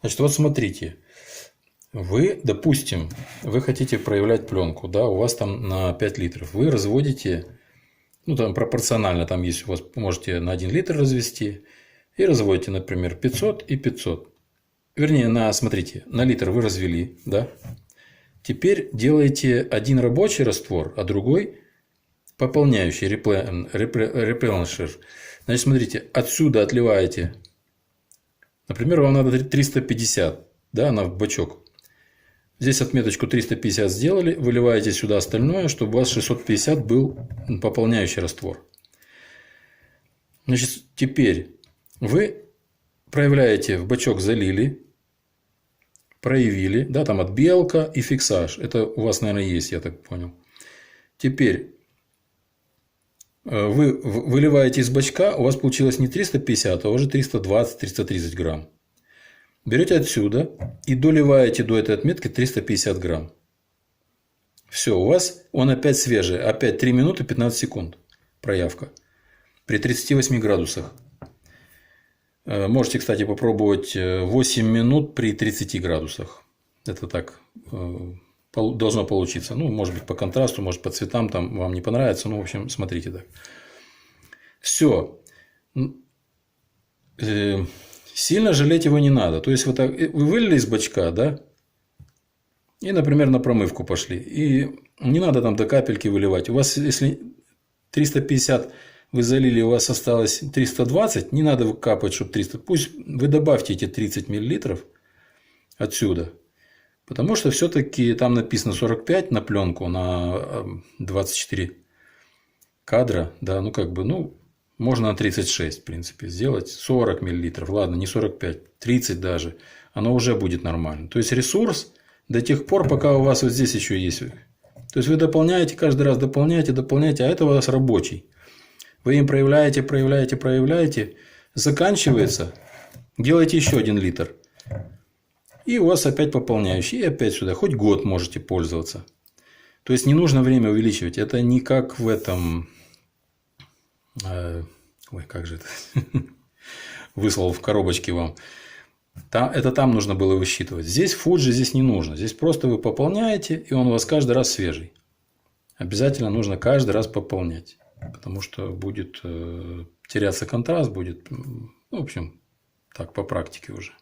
Значит, вот смотрите. Вы, допустим, вы хотите проявлять пленку, да, у вас там на 5 литров. Вы разводите, ну, там пропорционально, там есть у вас, можете на 1 литр развести. И разводите, например, 500 и 500. Вернее, на, смотрите, на литр вы развели, да. Теперь делаете один рабочий раствор, а другой пополняющий, репленшер. Значит, смотрите, отсюда отливаете. Например, вам надо 350, да, на бачок. Здесь отметочку 350 сделали, выливаете сюда остальное, чтобы у вас 650 был пополняющий раствор. Значит, теперь вы проявляете в бачок залили, проявили, да, там отбелка и фиксаж. Это у вас, наверное, есть, я так понял. Теперь вы выливаете из бачка, у вас получилось не 350, а уже 320-330 грамм. Берете отсюда и доливаете до этой отметки 350 грамм. Все, у вас он опять свежий. Опять 3 минуты 15 секунд проявка. При 38 градусах. Э, можете, кстати, попробовать 8 э, минут при 30 градусах. Это так э, должно получиться. Ну, может быть, по контрасту, может, по цветам там вам не понравится. Ну, в общем, смотрите так. Все. Сильно жалеть его не надо. То есть, вот так, вы вылили из бачка, да, и, например, на промывку пошли. И не надо там до капельки выливать. У вас, если 350 вы залили, у вас осталось 320, не надо капать, чтобы 300. Пусть вы добавьте эти 30 мл отсюда. Потому что все-таки там написано 45 на пленку на 24 э, кадра. Да, ну как бы, ну, можно на 36, в принципе, сделать 40 мл. Ладно, не 45, 30 даже. Оно уже будет нормально. То есть ресурс до тех пор, пока у вас вот здесь еще есть. То есть вы дополняете, каждый раз дополняете, дополняете, а это у вас рабочий. Вы им проявляете, проявляете, проявляете. Заканчивается. Делаете еще один литр. И у вас опять пополняющий. И опять сюда. Хоть год можете пользоваться. То есть не нужно время увеличивать. Это не как в этом... Э, ой, как же это? Выслал в коробочке вам. Это там нужно было высчитывать. Здесь фуджи здесь не нужно. Здесь просто вы пополняете, и он у вас каждый раз свежий. Обязательно нужно каждый раз пополнять потому что будет э, теряться контраст, будет, в общем, так по практике уже.